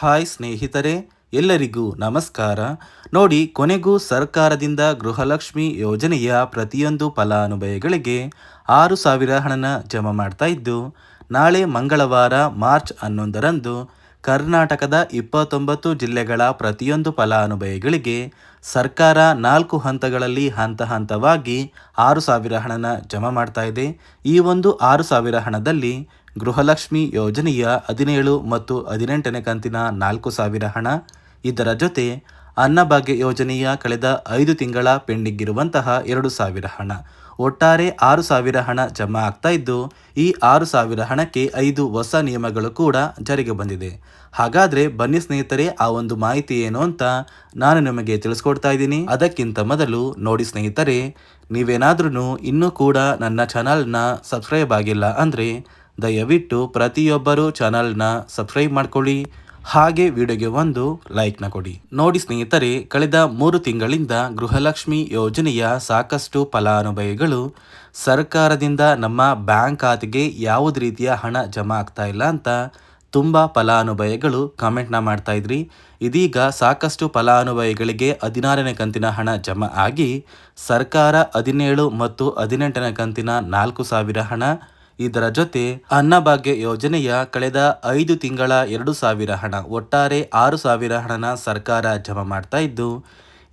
Hi ಸ್ನೇಹಿತರೆ, ಎಲ್ಲರಿಗೂ ನಮಸ್ಕಾರ. ನೋಡಿ, ಕೊನೆಗೂ ಸರ್ಕಾರದಿಂದ ಗೃಹಲಕ್ಷ್ಮಿ ಯೋಜನೆಯ ಪ್ರತಿಯೊಂದು ಫಲಾನುಭವಿಗಳಿಗೆ ಆರು ಸಾವಿರ ಹಣನ ಜಮಾ ಮಾಡ್ತಾ ಇದ್ದು, ನಾಳೆ ಮಂಗಳವಾರ ಮಾರ್ಚ್ ಹನ್ನೊಂದರಂದು ಕರ್ನಾಟಕದ ಇಪ್ಪತ್ತೊಂಬತ್ತು ಜಿಲ್ಲೆಗಳ ಪ್ರತಿಯೊಂದು ಫಲಾನುಭವಿಗಳಿಗೆ ಸರ್ಕಾರ ನಾಲ್ಕು ಹಂತಗಳಲ್ಲಿ ಹಂತ ಹಂತವಾಗಿ ಆರು ಸಾವಿರ ಹಣನ ಜಮಾ ಮಾಡ್ತಾ ಇದೆ. ಈ ಒಂದು ಆರು ಸಾವಿರ ಹಣದಲ್ಲಿ ಗೃಹಲಕ್ಷ್ಮಿ ಯೋಜನೆಯ ಹದಿನೇಳು ಮತ್ತು ಹದಿನೆಂಟನೇ ಕಂತಿನ ನಾಲ್ಕು ಸಾವಿರ ಹಣ. ಇದರ ಜೊತೆ ಅನ್ನಭಾಗ್ಯ ಯೋಜನೆಯ ಕಳೆದ ಐದು ತಿಂಗಳ ಪೆಂಡಿಂಗ್ ಇರುವಂತಹ ಎರಡು ಸಾವಿರ ಹಣ. ಒಟ್ಟಾರೆ ಆರು ಸಾವಿರ ಹಣ ಜಮಾ ಆಗ್ತಾ ಇದ್ದು, ಈ ಆರು ಸಾವಿರ ಹಣಕ್ಕೆ ಐದು ಹೊಸ ನಿಯಮಗಳು ಕೂಡ ಜಾರಿಗೆ ಬಂದಿದೆ. ಹಾಗಾದ್ರೆ ಬನ್ನಿ ಸ್ನೇಹಿತರೆ, ಆ ಒಂದು ಮಾಹಿತಿ ಏನು ಅಂತ ನಾನು ನಿಮಗೆ ತಿಳಿಸ್ಕೊಡ್ತಾ ಇದ್ದೀನಿ. ಅದಕ್ಕಿಂತ ಮೊದಲು ನೋಡಿ ಸ್ನೇಹಿತರೆ ನೀವೇನಾದ್ರೂ ಇನ್ನೂ ಕೂಡ ನನ್ನ ಚಾನಲ್ನ ಸಬ್ಸ್ಕ್ರೈಬ್ ಆಗಿಲ್ಲ ಅಂದರೆ ದಯವಿಟ್ಟು ಪ್ರತಿಯೊಬ್ಬರು ಚಾನಲ್ನ ಸಬ್ಸ್ಕ್ರೈಬ್ ಮಾಡ್ಕೊಳ್ಳಿ, ಹಾಗೆ ವಿಡಿಯೋಗೆ ಒಂದು ಲೈಕ್ನ ಕೊಡಿ. ನೋಡಿ ಸ್ನೇಹಿತರೆ, ಕಳೆದ ಮೂರು ತಿಂಗಳಿಂದ ಗೃಹಲಕ್ಷ್ಮಿ ಯೋಜನೆಯ ಸಾಕಷ್ಟು ಫಲಾನುಭವಿಗಳು ಸರ್ಕಾರದಿಂದ ನಮ್ಮ ಬ್ಯಾಂಕ್ ಖಾತೆಗೆ ಯಾವುದೇ ರೀತಿಯ ಹಣ ಜಮಾ ಆಗ್ತಾ ಇಲ್ಲ ಅಂತ ತುಂಬ ಫಲಾನುಭವಿಗಳು ಕಮೆಂಟ್ನ ಮಾಡ್ತಾ ಇದ್ರಿ. ಇದೀಗ ಸಾಕಷ್ಟು ಫಲಾನುಭವಿಗಳಿಗೆ ಹದಿನಾರನೇ ಕಂತಿನ ಹಣ ಜಮಾ ಆಗಿ ಸರ್ಕಾರ ಹದಿನೇಳು ಮತ್ತು ಹದಿನೆಂಟನೇ ಕಂತಿನ ನಾಲ್ಕು ಸಾವಿರ ಹಣ ಇದರ ಜೊತೆ ಅನ್ನಭಾಗ್ಯ ಯೋಜನೆಯ ಕಳೆದ ಐದು ತಿಂಗಳ ಎರಡು ಸಾವಿರ ಹಣ, ಒಟ್ಟಾರೆ ಆರು ಸಾವಿರ ಹಣನ ಸರ್ಕಾರ ಜಮಾ ಮಾಡ್ತಾ ಇದ್ದು,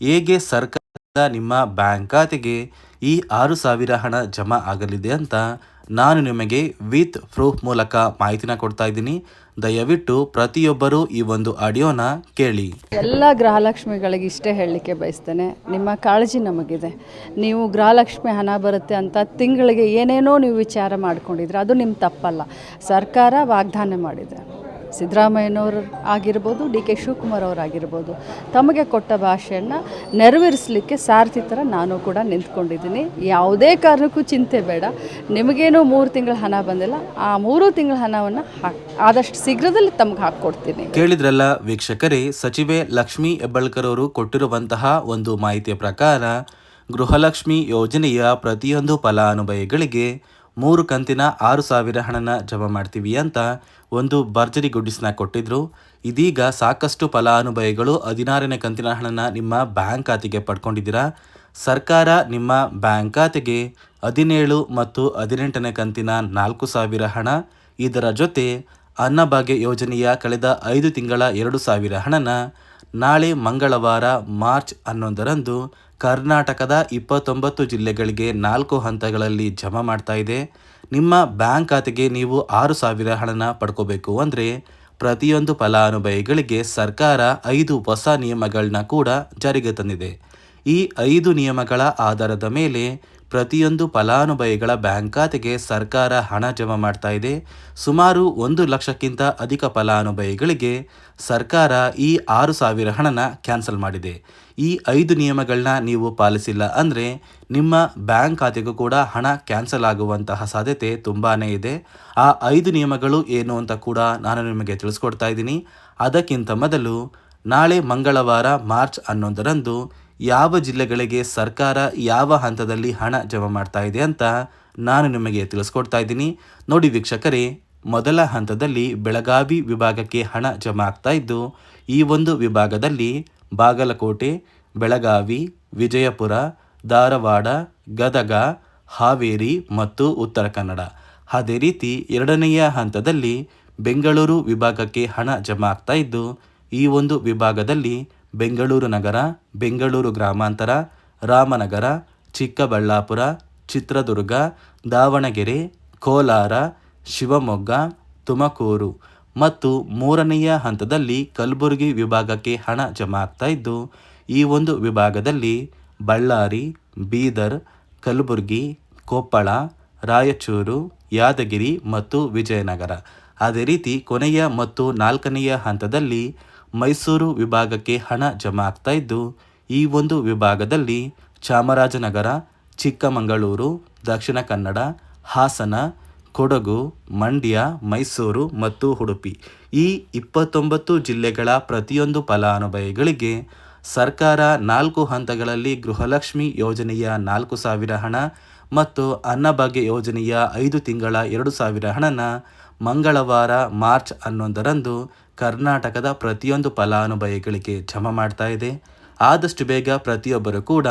ಹೇಗೆ ಸರ್ಕಾರ ನಿಮ್ಮ ಬ್ಯಾಂಕ್ ಖಾತೆಗೆ ಈ ಆರು ಸಾವಿರ ಹಣ ಜಮಾ ಆಗಲಿದೆ ಅಂತ ನಾನು ನಿಮಗೆ ವಿತ್ ಪ್ರೂಫ್ ಮೂಲಕ ಮಾಹಿತಿನ ಕೊಡ್ತಾ ಇದ್ದೀನಿ. ದಯವಿಟ್ಟು ಪ್ರತಿಯೊಬ್ಬರೂ ಈ ಒಂದು ಆಡಿಯೋನ ಕೇಳಿ. ಎಲ್ಲ ಗೃಹಲಕ್ಷ್ಮಿಗಳಿಗೆ ಇಷ್ಟೇ ಹೇಳಲಿಕ್ಕೆ ಬಯಸ್ತೇನೆ. ನಿಮ್ಮ ಕಾಳಜಿ ನಮಗಿದೆ. ನೀವು ಗೃಹಲಕ್ಷ್ಮಿ ಹಣ ಬರುತ್ತೆ ಅಂತ ತಿಂಗಳಿಗೆ ಏನೇನೋ ನೀವು ವಿಚಾರ ಮಾಡ್ಕೊಂಡಿದ್ರೆ ಅದು ನಿಮ್ಮ ತಪ್ಪಲ್ಲ. ಸರ್ಕಾರ ವಾಗ್ದಾನ ಮಾಡಿದೆ. ಸಿದ್ದರಾಮಯ್ಯನವರು ಆಗಿರ್ಬೋದು, ಡಿ ಕೆ ಶಿವಕುಮಾರ್ ಅವರಾಗಿರ್ಬೋದು ತಮಗೆ ಕೊಟ್ಟ ಭಾಷೆಯನ್ನು ನೆರವೇರಿಸಲಿಕ್ಕೆ ಸಾರಥಿ ಥರ ನಾನು ಕೂಡ ನಿಂತ್ಕೊಂಡಿದ್ದೀನಿ. ಯಾವುದೇ ಕಾರಣಕ್ಕೂ ಚಿಂತೆ ಬೇಡ. ನಿಮಗೇನು ಮೂರು ತಿಂಗಳ ಹಣ ಬಂದಿಲ್ಲ. ಆ ಮೂರು ತಿಂಗಳ ಹಣವನ್ನು ಆದಷ್ಟು ಶೀಘ್ರದಲ್ಲಿ ತಮಗೆ ಹಾಕ್ಕೊಡ್ತೀನಿ. ಕೇಳಿದ್ರಲ್ಲ ವೀಕ್ಷಕರೇ, ಸಚಿವೆ ಲಕ್ಷ್ಮೀ ಹೆಬ್ಬಾಳ್ಕರ್ ಅವರು ಕೊಟ್ಟಿರುವಂತಹ ಒಂದು ಮಾಹಿತಿಯ ಪ್ರಕಾರ ಗೃಹಲಕ್ಷ್ಮಿ ಯೋಜನೆಯ ಪ್ರತಿಯೊಂದು ಫಲಾನುಭವಿಗಳಿಗೆ ಮೂರು ಕಂತಿನ ಆರು ಸಾವಿರ ಹಣನ ಜಮಾ ಮಾಡ್ತೀವಿ ಅಂತ ಒಂದು ಭರ್ಜರಿ ಗುಡ್ಡಿಸ್ನ ಕೊಟ್ಟಿದ್ರು. ಇದೀಗ ಸಾಕಷ್ಟು ಫಲಾನುಭವಿಗಳು ಹದಿನಾರನೇ ಕಂತಿನ ಹಣನ ನಿಮ್ಮ ಬ್ಯಾಂಕ್ ಖಾತೆಗೆ ಪಡ್ಕೊಂಡಿದ್ದೀರಾ? ಸರ್ಕಾರ ನಿಮ್ಮ ಬ್ಯಾಂಕ್ ಖಾತೆಗೆ ಹದಿನೇಳು ಮತ್ತು ಹದಿನೆಂಟನೇ ಕಂತಿನ ನಾಲ್ಕು ಸಾವಿರ ಹಣ. ಇದರ ಜೊತೆ ಅನ್ನಭಾಗ್ಯ ಯೋಜನೆಯ ಕಳೆದ ಐದು ತಿಂಗಳ ಎರಡು ಸಾವಿರ ಹಣನ ನಾಳೆ ಮಂಗಳವಾರ ಮಾರ್ಚ್ ಹನ್ನೊಂದರಂದು ಕರ್ನಾಟಕದ ಇಪ್ಪತ್ತೊಂಬತ್ತು ಜಿಲ್ಲೆಗಳಿಗೆ ನಾಲ್ಕು ಹಂತಗಳಲ್ಲಿ ಜಮಾ ಮಾಡ್ತಾ ಇದೆ. ನಿಮ್ಮ ಬ್ಯಾಂಕ್ ಖಾತೆಗೆ ನೀವು ಆರು ಸಾವಿರ ಹಣನ ಪಡ್ಕೋಬೇಕು ಅಂದರೆ ಪ್ರತಿಯೊಂದು ಫಲಾನುಭವಿಗಳಿಗೆ ಸರ್ಕಾರ ಐದು ಹೊಸ ನಿಯಮಗಳನ್ನ ಕೂಡ ಜಾರಿಗೆ ತಂದಿದೆ. ಈ ಐದು ನಿಯಮಗಳ ಆಧಾರದ ಮೇಲೆ ಪ್ರತಿಯೊಂದು ಫಲಾನುಭವಿಗಳ ಬ್ಯಾಂಕ್ ಖಾತೆಗೆ ಸರ್ಕಾರ ಹಣ ಜಮಾ ಮಾಡ್ತಾ ಇದೆ. ಸುಮಾರು ಒಂದು ಲಕ್ಷಕ್ಕಿಂತ ಅಧಿಕ ಫಲಾನುಭವಿಗಳಿಗೆ ಸರ್ಕಾರ ಈ ಆರು ಸಾವಿರ ಹಣನ ಕ್ಯಾನ್ಸಲ್ ಮಾಡಿದೆ. ಈ ಐದು ನಿಯಮಗಳನ್ನ ನೀವು ಪಾಲಿಸಿಲ್ಲ ಅಂದರೆ ನಿಮ್ಮ ಬ್ಯಾಂಕ್ ಖಾತೆಗೂ ಕೂಡ ಹಣ ಕ್ಯಾನ್ಸಲ್ ಆಗುವಂತಹ ಸಾಧ್ಯತೆ ತುಂಬಾ ಇದೆ. ಆ ಐದು ನಿಯಮಗಳು ಏನು ಅಂತ ಕೂಡ ನಾನು ನಿಮಗೆ ತಿಳಿಸ್ಕೊಡ್ತಾ ಇದ್ದೀನಿ. ಅದಕ್ಕಿಂತ ಮೊದಲು ನಾಳೆ ಮಂಗಳವಾರ ಮಾರ್ಚ್ ಹನ್ನೊಂದರಂದು ಯಾವ ಜಿಲ್ಲೆಗಳಿಗೆ ಸರ್ಕಾರ ಯಾವ ಹಂತದಲ್ಲಿ ಹಣ ಜಮಾ ಮಾಡ್ತಾ ಇದೆ ಅಂತ ನಾನು ನಿಮಗೆ ತಿಳಿಸ್ಕೊಡ್ತಾ ಇದ್ದೀನಿ. ನೋಡಿ ವೀಕ್ಷಕರೇ, ಮೊದಲ ಹಂತದಲ್ಲಿ ಬೆಳಗಾವಿ ವಿಭಾಗಕ್ಕೆ ಹಣ ಜಮಾ ಆಗ್ತಾ ಇದ್ದು, ಈ ಒಂದು ವಿಭಾಗದಲ್ಲಿ ಬಾಗಲಕೋಟೆ, ಬೆಳಗಾವಿ, ವಿಜಯಪುರ, ಧಾರವಾಡ, ಗದಗ, ಹಾವೇರಿ ಮತ್ತು ಉತ್ತರ ಕನ್ನಡ. ಅದೇ ರೀತಿ ಎರಡನೆಯ ಹಂತದಲ್ಲಿ ಬೆಂಗಳೂರು ವಿಭಾಗಕ್ಕೆ ಹಣ ಜಮಾ ಆಗ್ತಾ ಇದ್ದು, ಈ ಒಂದು ವಿಭಾಗದಲ್ಲಿ ಬೆಂಗಳೂರು ನಗರ, ಬೆಂಗಳೂರು ಗ್ರಾಮಾಂತರ, ರಾಮನಗರ, ಚಿಕ್ಕಬಳ್ಳಾಪುರ, ಚಿತ್ರದುರ್ಗ, ದಾವಣಗೆರೆ, ಕೋಲಾರ, ಶಿವಮೊಗ್ಗ, ತುಮಕೂರು ಮತ್ತು ಮೂರನೆಯ ಹಂತದಲ್ಲಿ ಕಲಬುರಗಿ ವಿಭಾಗಕ್ಕೆ ಹಣ ಜಮಾ ಆಗ್ತಾ ಇದ್ದು, ಈ ಒಂದು ವಿಭಾಗದಲ್ಲಿ ಬಳ್ಳಾರಿ, ಬೀದರ್, ಕಲಬುರಗಿ, ಕೊಪ್ಪಳ, ರಾಯಚೂರು, ಯಾದಗಿರಿ ಮತ್ತು ವಿಜಯನಗರ. ಅದೇ ರೀತಿ ಕೊನೆಯ ಮತ್ತು ನಾಲ್ಕನೆಯ ಹಂತದಲ್ಲಿ ಮೈಸೂರು ವಿಭಾಗಕ್ಕೆ ಹಣ ಜಮಾ ಆಗ್ತಾ ಇದ್ದು, ಈ ಒಂದು ವಿಭಾಗದಲ್ಲಿ ಚಾಮರಾಜನಗರ, ಚಿಕ್ಕಮಗಳೂರು, ದಕ್ಷಿಣ ಕನ್ನಡ, ಹಾಸನ, ಕೊಡಗು, ಮಂಡ್ಯ, ಮೈಸೂರು ಮತ್ತು ಉಡುಪಿ. ಈ ಇಪ್ಪತ್ತೊಂಬತ್ತು ಜಿಲ್ಲೆಗಳ ಪ್ರತಿಯೊಂದು ಫಲಾನುಭವಿಗಳಿಗೆ ಸರ್ಕಾರ ನಾಲ್ಕು ಹಂತಗಳಲ್ಲಿ ಗೃಹಲಕ್ಷ್ಮಿ ಯೋಜನೆಯ ನಾಲ್ಕು ಸಾವಿರ ಹಣ ಮತ್ತು ಅನ್ನಭಾಗ್ಯ ಯೋಜನೆಯ ಐದು ತಿಂಗಳ ಎರಡು ಸಾವಿರ ಹಣನ ಮಂಗಳವಾರ ಮಾರ್ಚ್ ಹನ್ನೊಂದರಂದು ಕರ್ನಾಟಕದ ಪ್ರತಿಯೊಂದು ಫಲಾನುಭವಿಗಳಿಗೆ ಜಮಾ ಮಾಡ್ತಾ ಇದೆ. ಆದಷ್ಟು ಬೇಗ ಪ್ರತಿಯೊಬ್ಬರು ಕೂಡ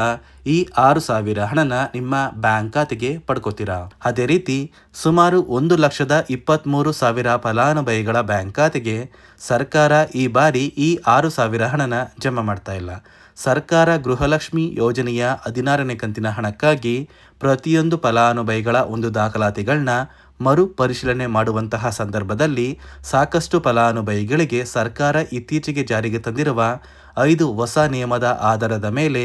ಈ ಆರು ಸಾವಿರ ಹಣನ ನಿಮ್ಮ ಬ್ಯಾಂಕ್ ಖಾತೆಗೆ ಪಡ್ಕೋತೀರಾ. ಅದೇ ರೀತಿ ಸುಮಾರು ಒಂದು ಲಕ್ಷದ ಇಪ್ಪತ್ತ್ಮೂರು ಸಾವಿರ ಫಲಾನುಭವಿಗಳ ಬ್ಯಾಂಕ್ ಖಾತೆಗೆ ಸರ್ಕಾರ ಈ ಬಾರಿ ಈ ಆರು ಸಾವಿರ ಹಣನ ಜಮಾ ಮಾಡ್ತಾ ಇಲ್ಲ. ಸರ್ಕಾರ ಗೃಹಲಕ್ಷ್ಮಿ ಯೋಜನೆಯ ಹದಿನಾರನೇ ಕಂತಿನ ಹಣಕ್ಕಾಗಿ ಪ್ರತಿಯೊಂದು ಫಲಾನುಭವಿಗಳ ಒಂದು ದಾಖಲಾತಿಗಳನ್ನ ಮರು ಪರಿಶೀಲನೆ ಮಾಡುವಂತಹ ಸಂದರ್ಭದಲ್ಲಿ ಸಾಕಷ್ಟು ಫಲಾನುಭವಿಗಳಿಗೆ ಸರ್ಕಾರ ಇತ್ತೀಚೆಗೆ ಜಾರಿಗೆ ತಂದಿರುವ ಐದು ಹೊಸ ನಿಯಮದ ಆಧಾರದ ಮೇಲೆ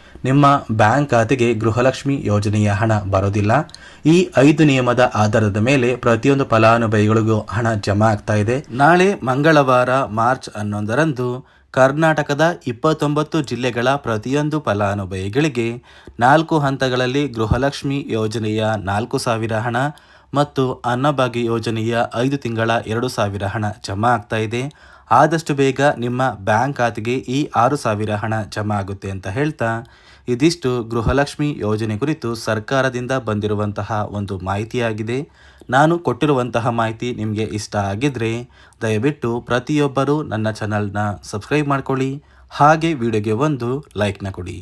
ನಿಮ್ಮ ಬ್ಯಾಂಕ್ ಖಾತೆಗೆ ಗೃಹಲಕ್ಷ್ಮಿ ಯೋಜನೆಯ ಹಣ ಬರೋದಿಲ್ಲ. ಈ ಐದು ನಿಯಮದ ಆಧಾರದ ಮೇಲೆ ಪ್ರತಿಯೊಂದು ಫಲಾನುಭವಿಗಳಿಗೂ ಹಣ ಜಮಾ ಆಗ್ತಾ ಇದೆ. ನಾಳೆ ಮಂಗಳವಾರ ಮಾರ್ಚ್ ಹನ್ನೊಂದರಂದು ಕರ್ನಾಟಕದ ಇಪ್ಪತ್ತೊಂಬತ್ತು ಜಿಲ್ಲೆಗಳ ಪ್ರತಿಯೊಂದು ಫಲಾನುಭವಿಗಳಿಗೆ ನಾಲ್ಕು ಹಂತಗಳಲ್ಲಿ ಗೃಹಲಕ್ಷ್ಮಿ ಯೋಜನೆಯ ನಾಲ್ಕು ಸಾವಿರ ಹಣ ಮತ್ತು ಅನ್ನಭಾಗ್ಯ ಯೋಜನೆಯ ಐದು ತಿಂಗಳ ಎರಡು ಸಾವಿರ ಹಣ ಜಮಾ ಆಗ್ತಾ ಇದೆ. ಆದಷ್ಟು ಬೇಗ ನಿಮ್ಮ ಬ್ಯಾಂಕ್ ಖಾತೆಗೆ ಈ ಆರು ಸಾವಿರ ಹಣ ಜಮಾ ಆಗುತ್ತೆ ಅಂತ ಹೇಳ್ತಾ, ಇದಿಷ್ಟು ಗೃಹಲಕ್ಷ್ಮಿ ಯೋಜನೆ ಕುರಿತು ಸರ್ಕಾರದಿಂದ ಬಂದಿರುವಂತಹ ಒಂದು ಮಾಹಿತಿಯಾಗಿದೆ. ನಾನು ಕೊಟ್ಟಿರುವಂತಹ ಮಾಹಿತಿ ನಿಮಗೆ ಇಷ್ಟ ಆಗಿದ್ದರೆ ದಯವಿಟ್ಟು ಪ್ರತಿಯೊಬ್ಬರೂ ನನ್ನ ಚಾನಲ್ನ ಸಬ್ಸ್ಕ್ರೈಬ್ ಮಾಡ್ಕೊಳ್ಳಿ. ಹಾಗೆ ವಿಡಿಯೋಗೆ ಒಂದು ಲೈಕ್ನ ಕೊಡಿ.